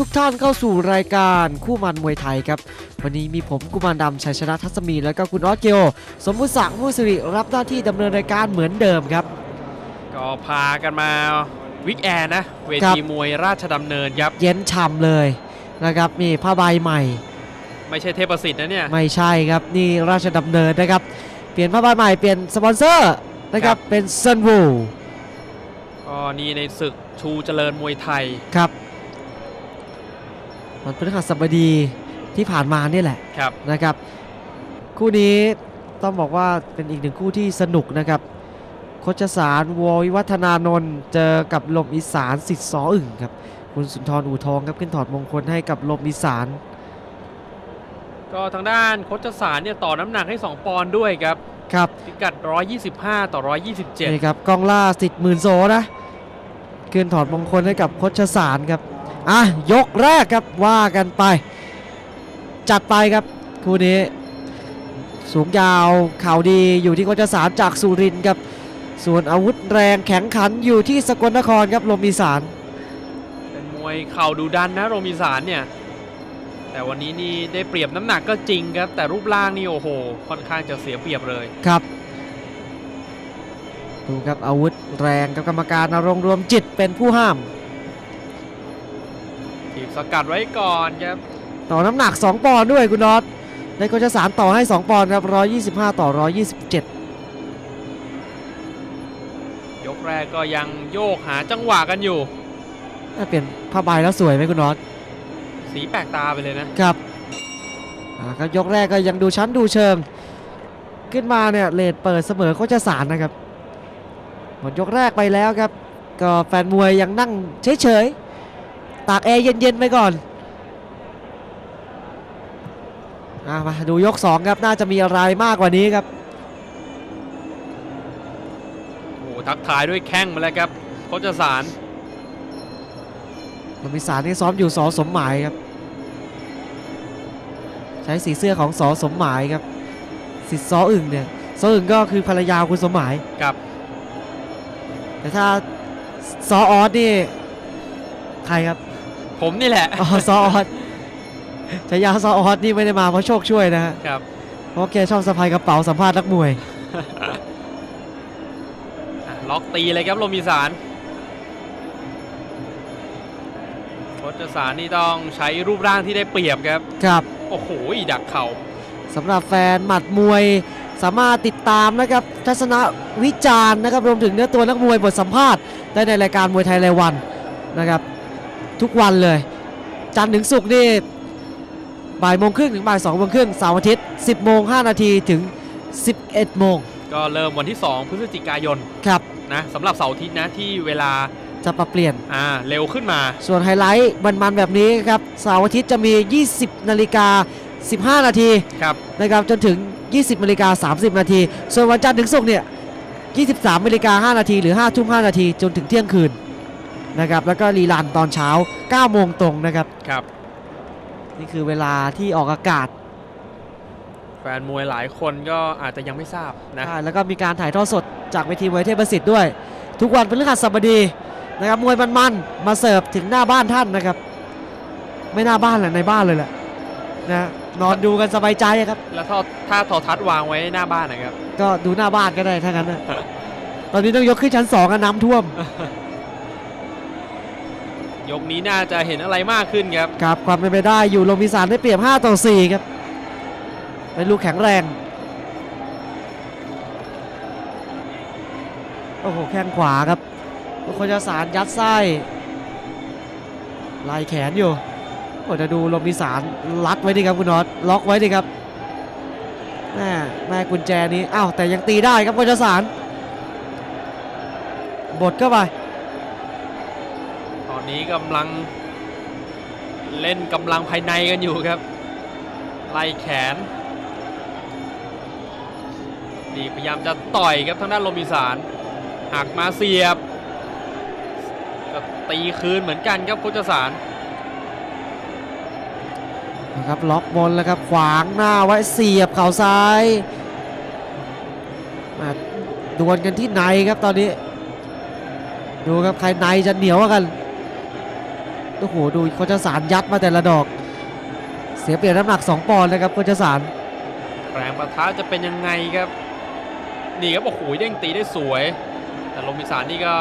ทุกท่านเข้าสู่รายการคู่มันมวยไทยครับ วันนี้มีผมกุมารดำชัยชนะทัศมี แล้วก็คุณออสเกียวสมมุติศักดิ์มุสิริรับหน้าที่ดำเนินรายการเหมือนเดิมครับ ก็พากันมาวิกแอร์นะ เวครับทีมวยราชดำเนินครับ เย็นฉ่ำเลยนะครับนี่ผ้าใบใหม่ ไม่ใช่เทพประสิทธิ์นะเนี่ย ไม่ใช่ครับนี่ราชดำเนินนะครับเปลี่ยนผ้าใบใหม่เปลี่ยนสปอนเซอร์นะครับเป็นเซนวูก็นี่ในศึกชูเจริญมวยไทยครับ วันพฤหัสบดีที่ผ่านมานี่แหละครับนะครับ คู่นี้ต้องบอกว่าเป็นอีกหนึ่งคู่ที่สนุกนะครับโคชสารวอวิวัฒนานนท์เจอกับลมอีสานสิทธิ์สออึ่งครับคุณสุนทรอู่ทองครับขึ้นถอดมงคลให้กับลมอีสาน ก็ทางด้านโคชสารเนี่ยต่อน้ำหนักให้ 2 ปอนด์ด้วยครับครับพิกัด 125 ต่อ 127นี่ครับกองล่าสิทธิ์หมื่นโซนะขึ้นถอดมงคลให้กับโคชสารครับ อะยกแรกครับว่ากันไป จัดไปครับคู่นี้ สูงยาวเข่าวดีอยู่ที่โคชสารจากสุรินทร์ครับ ส่วนอาวุธแรงแข็งขันอยู่ที่สกลนครครับลมอีสานเป็นมวยเข่าดูดันนะโรมิสารเนี่ยแต่วันนี้นี่ได้เปรียบน้ำหนักก็จริงครับ แต่รูปร่างนี่โอ้โห ค่อนข้างจะเสียเปรียบเลยครับดูครับอาวุธแรงกับกรรมการนรงค์รวมจิตเป็นผู้ห้าม ทีบสกัดไว้ก่อนครับต่อน้ำหนัก 2 ปอนด์ด้วยคุณนอตในโคชสารต่อให้ 2 ปอนด์ครับ 125 ต่อ 127 ยกแรกก็ยังโยกหาจังหวะกันอยู่ถ้าเปลี่ยนผ้าใบแล้วสวยไหมคุณนอตสีแปลกตาไปเลยนะครับอ่าครับยกแรกก็ยังดูชั้นดูเชิง ขึ้นมาเนี่ยเลดเปิดเสมอโคชสารนะครับหมดยกแรกไปแล้วครับ ก็แฟนมวยยังนั่งเฉยๆ ตากแอร์เย็นๆไปก่อนอะมาดูยก 2 ครับ น่าจะมีอะไรมากกว่านี้ครับ โอ้โหทักทายด้วยแข้งมาแล้วครับโคชสารลมิสารนี่ซ้อมอยู่สอสมหมายครับ ใช้สีเสื้อของสอสมหมายครับสิทธิ์ซออึ่งเนี่ยซออึ่งก็คือภรรยาคุณสมหมายกับ แต่ถ้าซอออสนี่ใครครับ ผมนี่แหละอ๋อซอออสฉายาซอออสนี่ไม่ได้มาเพราะโชคช่วยนะฮะครับ เพราะแกชอบสะพายกระเป๋าสัมภาษณ์นักมวย อะล็อกตีเลยครับโรมิสารโคชสารนี่ต้องใช้รูปร่างที่ได้เปรียบครับ ครับโอ้โหดักเข่า สำหรับแฟนหมัดมวย สามารถติดตามนะครับทัศนวิจารณ์นะครับรวมถึงเนื้อตัวนักมวยบทสัมภาษณ์ได้ในรายการมวยไทยรายวันนะครับ ทุกวันเลย จันทร์ถึงศุกร์นี่บ่ายโมงครึ่งถึงบ่ายสองโมงครึ่งเสาร์อาทิตย์ 10 โมง 5 นาทีถึง 11 โมง ก็เริ่มวันที่ 2 พฤศจิกายนครับนะสำหรับเสาร์อาทิตย์นะที่เวลาจะปรับเปลี่ยนอ่าเร็วขึ้นมา ส่วนไฮไลท์มันๆแบบนี้ครับเสาร์อาทิตย์จะมี 20 นาฬิกา15 นาทีครับนะครับจนถึง 20นาฬิกา30 นาที ส่วนวันจันทร์ถึงศุกร์เนี่ย 23นาฬิกา5นาทีหรือ5ทุ่ม5นาทีจนถึงเที่ยงคืน นะครับแล้วก็รีลันตอนเช้า9โมงตรงนะครับครับ นี่คือเวลาที่ออกอากาศแฟนมวยหลายคนก็อาจจะยังไม่ทราบนะใช่แล้วก็มีการถ่ายทอดสดจากเวทีมวยเทพประสิทธิ์ด้วย ทุกวันพฤหัสบดีนะครับมวยมันๆมาเสิร์ฟถึงหน้าบ้านท่านนะครับ ไม่หน้าบ้านแหละในบ้านเลยแหละนะนอนดูกันสบายใจครับ แล้วถ้าถ้าโทอทัศน์วางไว้หน้าบ้านนะครับ ก็ดูหน้าบ้านก็ได้ถ้างั้นนะตอนนี้ต้องยกขึ้นชั้นสองกันน้ำท่วม ยกนี้น่าจะเห็นอะไรมากขึ้นครับครับความเป็นไปได้อยู่ลมอีสานได้เปรียบ5ต่อ4ครับเป็นลูกแข็งแรงโอ้โหแข้งขวาครับโคชสารยัดไส้ไล่แขนอยู่โอ้จะดูลมอีสานลัดไว้ดิครับคุณน็อตล็อกไว้ดิครับแม่แม่กุญแจนี้อ้าวแต่ยังตีได้ครับโคชสารบดเข้าไป อนนี้กำลังเล่นกำลังภายในกันอยู่ครับ ไล่แขน นี่พยายามจะต่อยครับทางด้านโรมิสารหักมาเสียบก็ตีคืนเหมือนกันครับโคชสารนะครับล็อกบนแล้วครับขวางหน้าไว้เสียบเข่าซ้ายมาดวลกันที่ในครับตอนนี้ ดูครับใครในจะเหนียวกว่ากัน โอ้โหดูโคชสารยัดมาแต่ละดอก เสียเปรียบน้ำหนัก 2 ปอนด์นะครับโคชสารแรงประทะจะเป็นยังไงครับ นี่ครับโอ้โหเด้งตีได้สวย แต่โรมิสานนี่ก็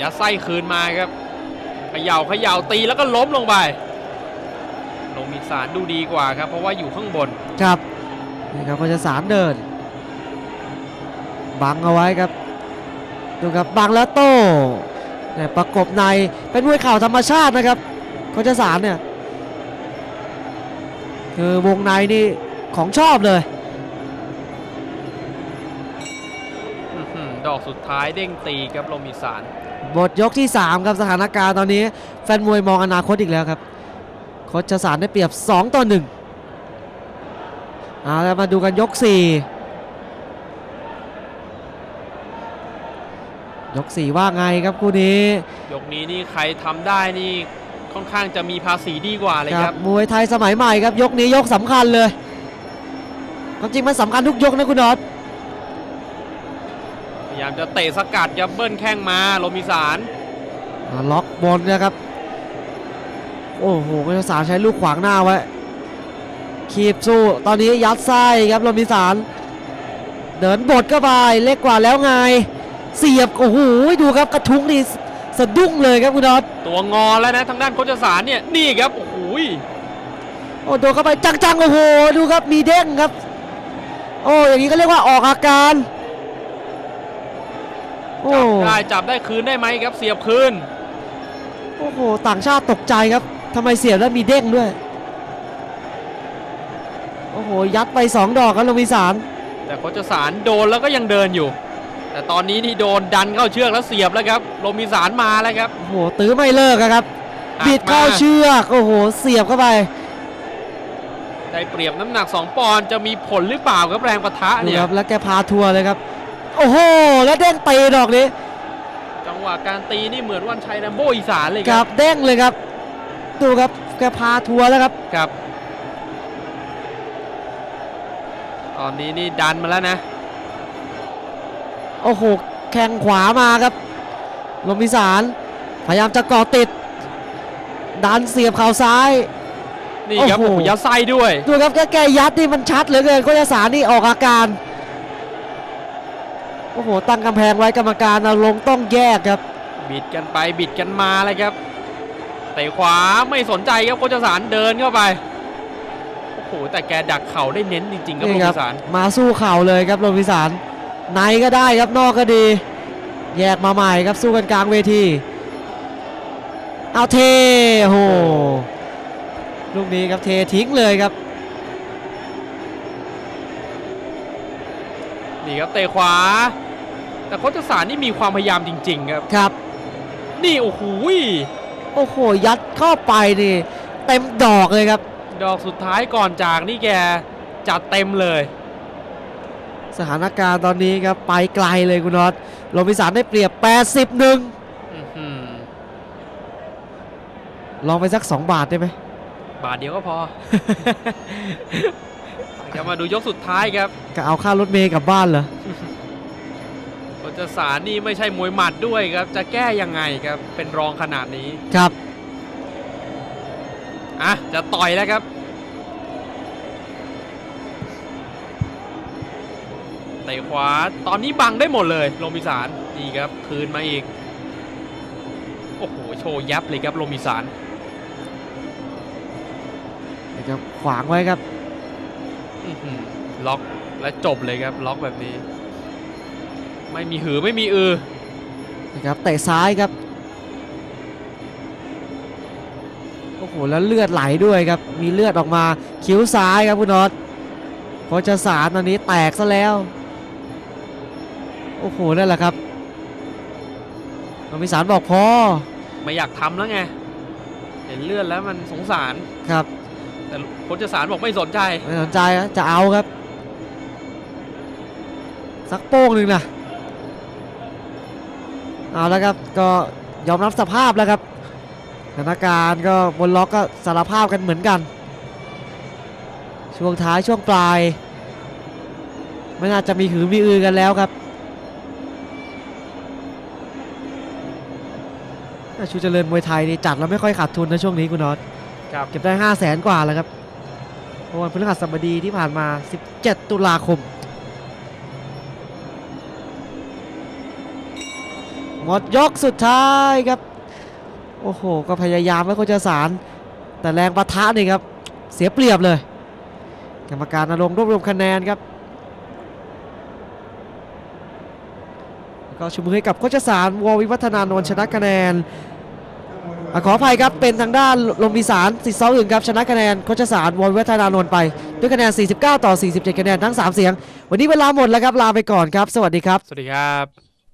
ยัดไส้คืนมาครับเขย่าเขย่าตีแล้วก็ล้มลงไปโรมิสานดูดีกว่าครับ เพราะว่าอยู่ข้างบนครับนี่ครับโคชสารเดิน บังเอาไว้ครับดูครับบังแล้วโต้เนี่ยประกบในเป็นมวยเข่าธรรมชาตินะครับ โคชสารเนี่ยคือวงในนี่ของชอบเลยอื้อหือดอกสุดท้ายเด้งตีครับโรมิสานหมดยกที่ 3 ครับสถานการณ์ตอนนี้ แฟนมวยมองอนาคตอีกแล้วครับโคชสารได้เปรียบ 2 ต่อ1เอาแล้วมาดูกันยก 4 ยก 4 ว่าไงครับคู่นี้ ยกนี้นี่ใครทำได้นี่ ค่อนข้างจะมีภาษีดีกว่าเลยครับ มวยไทยสมัยใหม่ครับยกนี้ยกสำคัญเลยความจริงมันสำคัญทุกยกนะคุณน็อตพยายามจะเตะสกัดยับเบิ้ลแข้งมาโรมิสานอ่าล็อกบนนะครับ โอ้โหโคชสารใช้ลูกขวางหน้าไว้คีบสู้ ตอนนี้ยัดไส้ครับโรมิสาร เดินบดเข้าไปเล็กกว่าแล้วไง เสียบโอ้โหดูครับกระทุ้งนี่ สะดุ้งเลยครับคุณน็อตตัวงอแล้วนะทางด้านโคชสารเนี่ยนี่ครับโอ้โหโอ้โดนเข้าไปจังๆโอ้โหดูครับมีเด้งครับ โอ้อย่างนี้ก็เรียกว่าออกอาการโอ้จับได้จับได้คืนได้ไหมครับเสียบคืนโอ้โหต่างชาติตกใจครับทำไมเสียบแล้วมีเด้งด้วยโอ้โหยัดไปสองดอกครับโรมิสารแต่โคชสารโดนแล้วก็ยังเดินอยู่ แต่ตอนนี้นี่โดนดันเข้าเชือกแล้วเสียบแล้วครับโรมิสารมาแล้วครับ โอ้โหตื้อไม่เลิกอะครับหักบิดเข้ามาเชือกโอ้โหเสียบเข้าไป ได้เปรียบน้ำหนัก 2 ปอนด์จะมีผลหรือเปล่าครับแรงปะทะดูเนี่ยครับแล้วแกพาทัวร์เลยครับ โอ้โห แล้วเด้งตีดอกนี้ จังหวะการตีนี่เหมือนวันชัยแรมโบอีสานเลยคครัรับบเด้งเลยครับ ดูครับแกพาทัวร์แล้วครับครับ ตอนนี้นี่ดันมาแล้วนะ โอ้โหแข้งขวามาครับ ลมพิสารพยายามจะเกาะติด ดันเสียบเข่าซ้าย นี่ครับโอ้โอ้โหโห ยัดไส้ด้วย ดูครับแกแกยัดนี่มันชัดเหลือเกินโคชสารนี่ออกอาการ โอ้โห ตั้งกำแพงไว้กรรมการอารมณ์ต้องแยกครับ บิดกันไปบิดกันมาเลยครับเตะขวาไม่สนใจครับโคชสารเดินเข้าไปโอ้โหแต่แกดักเข่าได้เน้นจริงๆครับโคนี่คชรับสารมาสู้เข่าเลยครับลมพิสาร ในก็ได้ครับนอกก็ดี แยกมาใหม่ครับสู้กันกลางเวที เอาเทโอ้โหลูกนี้ครับเททิ้งเลยครับนี่ครับเตะขวา แต่โคชสารนี่มีความพยายามจริง ๆ ครับครับ นี่โอ้โหโอ้โหยัดเข้าไปนี่เต็มดอกเลยครับ ดอกสุดท้ายก่อนจากนี่แกจัดเต็มเลย สถานการณ์ตอนนี้ครับไปไกลเลยคุณน็อตลมพิสารได้เปรียบ 81อื้อหือลองไปสัก 2 บาทได้ไหม บาทเดียวก็พอจะมาดูยกสุดท้ายครับ ก็เอาค่ารถเมย์กลับบ้านเหรอโคชสารนี่ไม่ใช่มวยหมัดด้วยครับ จะแก้ยังไงครับ เป็นรองขนาดนี้ ครับ อะ จะต่อยแล้วครับ เตะขวาตอนนี้บังได้หมดเลยโรมิสารนี่ครับคืนมาอีก โอ้โหโชว์ยับเลยครับโรมิสารนะครับขวางไว้ครับอื้อหือล็อกและจบเลยครับล็อกแบบนี้ ไม่มีหือไม่มีอือนะครับเตะซ้ายครับโอ้โหแล้วเลือดไหลด้วยครับ มีเลือดออกมาคิ้วซ้ายครับคุณน็อตโคชสารตอนนี้แตกซะแล้ว โอ้โหนั่นแหละครับลมพิสารบอกพอไม่อยากทำแล้วไง เห็นเลือดแล้วมันสงสาร ครับแต่โคชสารบอกไม่สนใจ ไม่สนใจนะจะเอาครับ สักโป้งหนึ่งนะเอาแล้วครับก็ยอมรับสภาพแล้วครับสถานการณ์ก็บนล็อกก็สารภาพกันเหมือนกัน ช่วงท้ายช่วงปลาย ไม่น่าจะมีหือมีอือกันแล้วครับ ชูเจริญมวยไทยนี่จัดแล้วไม่ค่อยขาดทุนนะช่วงนี้คุณน็อตครับเก็บได้5 0 0แสนกว่าแล้วครับเมื่อวันพฤหัสบดีที่ผ่านมา 17 ตุลาคมหมดยกสุดท้ายครับ โอ้โห ก็พยายามแล้วก็จะสาร แต่แรงประทะนี่ครับ เสียเปรียบเลย กรรมการนรงค์รวบรวมคะแนนครับแล้วก็ชูมือให้กับโคชสารววิวัฒนานนท์ชนะคะแนนอะ ขออภัยครับเป็นทางด้านลมพิสารสิทธิ์เซาอื่นครับชนะคะแนนโคชสารวอลวัฒนานนท์ไป ด้วยคะแนน 49 ต่อ 47 คะแนนทั้ง 3 เสียง วันนี้เวลาหมดแล้วครับลาไปก่อนครับ สวัสดีครับ สวัสดีครับ